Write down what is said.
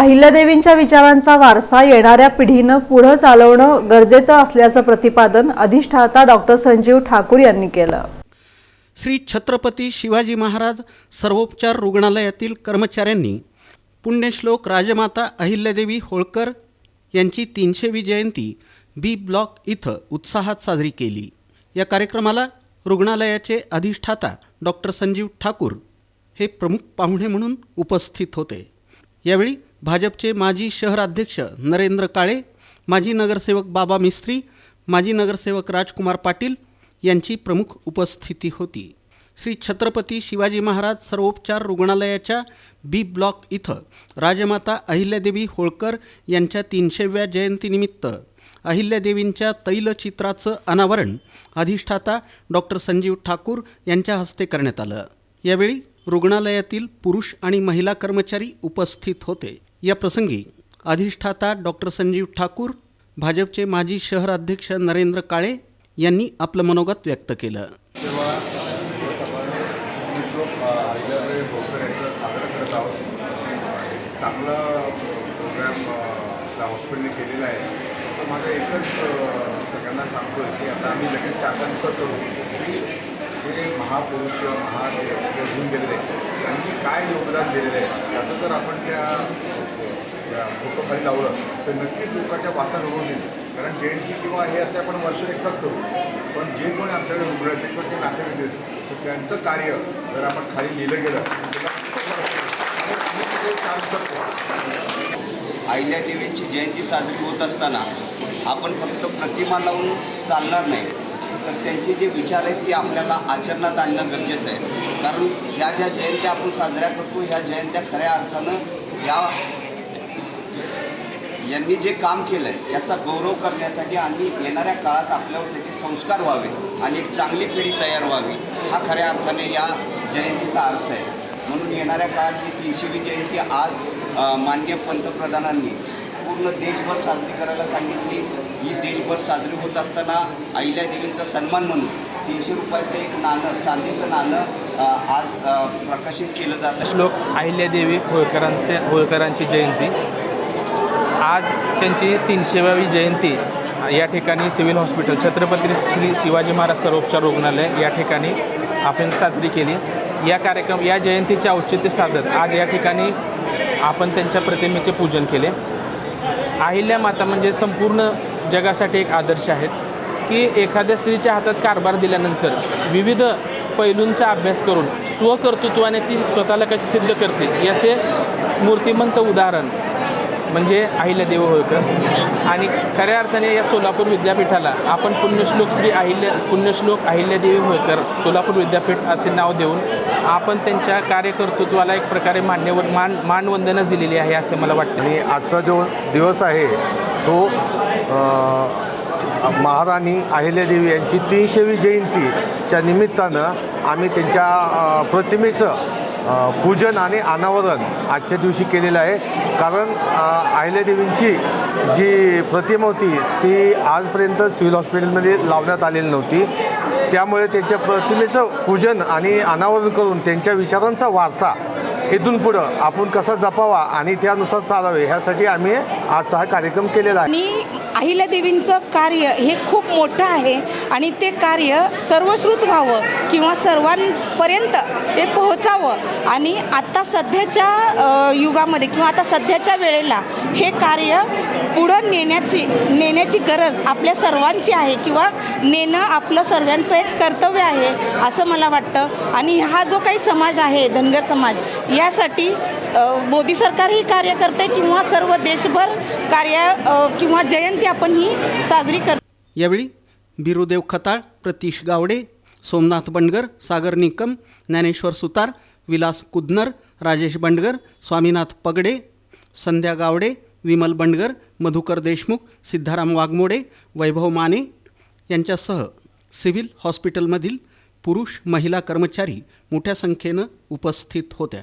अहिल्यादेवींच्या विचारांचा वारसा येणाऱ्या पिढीनं पुढं चालवणं गरजेचं असल्याचं प्रतिपादन अधिष्ठाता डॉक्टर संजीव ठाकूर यांनी केलं. श्री छत्रपती शिवाजी महाराज सर्वोपचार रुग्णालयातील कर्मचाऱ्यांनी पुण्यश्लोक राजमाता अहिल्यादेवी होळकर यांची तीनशेवी जयंती बी ब्लॉक इथं उत्साहात साजरी केली. या कार्यक्रमाला रुग्णालयाचे अधिष्ठाता डॉक्टर संजीव ठाकूर हे प्रमुख पाहुणे म्हणून उपस्थित होते. यावेळी भाजपचे माजी शहराध्यक्ष नरेंद्र काळे माजी नगरसेवक बाबा मिस्त्री माजी नगरसेवक राजकुमार पाटील यांची प्रमुख उपस्थिती होती. श्री छत्रपती शिवाजी महाराज सर्वोपचार रुग्णालयाच्या बी ब्लॉक इथं राजमाता अहिल्यादेवी होळकर यांच्या तीनशेव्या जयंतीनिमित्त अहिल्यादेवींच्या तैलचित्राचं अनावरण अधिष्ठाता डॉक्टर संजीव ठाकूर यांच्या हस्ते करण्यात आलं. यावेळी रुग्णालयातील पुरुष आणि महिला कर्मचारी उपस्थित होते. या प्रसंगी अधिष्ठाता डॉक्टर संजीव ठाकूर भाजपचे माजी शहर अध्यक्ष नरेंद्र काळे यांनी आपलं मनोगत व्यक्त केलं. तेव्हा हल्ल्याकडे हॉस्पिटलने केलेला आहे. तर माझं एकच सगळ्यांना सांगतो की आता आम्ही लगेच चार दिवसात जे महापुरुष किंवा महादेव जे होऊन गेलेले त्यांनी काय योगदान दिलेलं आहे त्याचं जर आपण त्या फोटोखाली लावलं तर नक्कीच लोकांच्या वाचा होऊन येईल. कारण जयंती किंवा हे असे आपण वर्ष एकदाच करू. पण जे कोणी आमच्याकडे रुग्ण आहेत किंवा जे नातेवाईक आहेत. तर त्यांचं कार्य जर आपण खाली लिहिलं गेलं तर आम्ही देवींची अहिल्यादेवींची जयंती साजरी होत असताना आपण फक्त प्रतिमा लावून चालणार नाही. तर त्यांचे जे विचार आहेत ते आपल्याला आचरणात आणणं गरजेचं आहे. कारण ह्या ज्या जयंत्या आपण साजऱ्या करतो ह्या जयंत्या खऱ्या अर्थानं या यांनी जे काम केलं आहे याचा गौरव करण्यासाठी आणि येणाऱ्या काळात आपल्यावर त्याचे संस्कार व्हावे आणि एक चांगली पिढी तयार व्हावी हा खऱ्या अर्थाने या जयंतीचा अर्थ आहे. म्हणून येणाऱ्या काळात ही तीनशेवी जयंती आज अ, माननीय पंतप्रधानांनी पूर्ण देशभर साजरी करायला सांगितली. ही देशभर साजरी होत असताना अहिल्यादेवींचा सन्मान म्हणून तीनशे रुपयाचं एक नाणं चांदीचं नाणं आज प्रकाशित केलं जातं श्लोक अहिल्यादेवी होळकरांचे होळकरांची जयंती. आज त्यांची तीनशेव्यावी जयंती. या ठिकाणी सिव्हिल हॉस्पिटल छत्रपती श्री शिवाजी महाराज सर्वोपचार रुग्णालय या ठिकाणी आपण साजरी केली. या कार्यक्रम या जयंतीचे औचित्य साधत आज या ठिकाणी आपण त्यांच्या प्रतिमेचे पूजन केले. अहिल्या माता म्हणजे संपूर्ण जगासाठी एक आदर्श आहेत की एखाद्या स्त्रीच्या हातात कारभार दिल्यानंतर विविध पैलूंचा अभ्यास करून स्वकर्तृत्वाने ती स्वतःला कशी सिद्ध करते याचे मूर्तिमंत उदाहरण म्हणजे अहिल्यादेवी होळकर आणि खऱ्या अर्थाने या सोलापूर विद्यापीठाला आपण पुण्यश्लोक श्री अहिल्या पुण्यश्लोक अहिल्यादेवी होळकर सोलापूर विद्यापीठ असे नाव देऊन आपण त्यांच्या कार्यकर्तृत्वाला एक प्रकारे मान्यवर मान मानवंदनच दिलेली आहे असे मला वाटते. आणि आजचा जो दिवस आहे तो महाराणी अहिल्यादेवी यांची तीनशेवी जयंतीच्या निमित्तानं आम्ही त्यांच्या प्रतिमेचं पूजन आणि अनावरण आजच्या दिवशी केलेलं आहे. कारण अहिल्यादेवींची जी प्रतिमा होती ती आजपर्यंत सिव्हिल हॉस्पिटलमध्ये लावण्यात आलेली नव्हती. त्यामुळे त्यांच्या प्रतिमेचं पूजन आणि अनावरण करून त्यांच्या विचारांचा वारसा इथून पुढं आपण कसा जपावा आणि त्यानुसार चालावे ह्यासाठी आम्ही आजचा हा कार्यक्रम केलेला आहे. अहिल्यादेवींचं कार्य हे खूप मोठं आहे आणि ते कार्य सर्वश्रुत व्हावं किंवा सर्वांपर्यंत ते पोहोचावं. आणि आत्ता सध्याच्या युगामध्ये किंवा आता सध्याच्या वेळेला हे कार्य पुढं नेण्याची नेण्याची गरज आपल्या सर्वांची आहे किंवा नेणं आपलं सर्वांचं एक कर्तव्य आहे असं मला वाटतं. आणि हा जो काही समाज आहे धनगर समाज यासाठी मोदी सरकारही कार्य करते किंवा सर्व देशभर कार्य किंवा जयंती आपण ही साजरी कर यावेळी बिरुदेव खताळ प्रतीश गावडे सोमनाथ बंडगर सागर निकम ज्ञानेश्वर सुतार विलास कुदनर राजेश बंडगर स्वामीनाथ पगडे संध्या गावडे विमल बंडगर मधुकर देशमुख सिद्धाराम वाघमोडे वैभव माने यांच्यासह सिव्हिल हॉस्पिटलमधील पुरुष महिला कर्मचारी मोठ्या संख्येनं उपस्थित होत्या.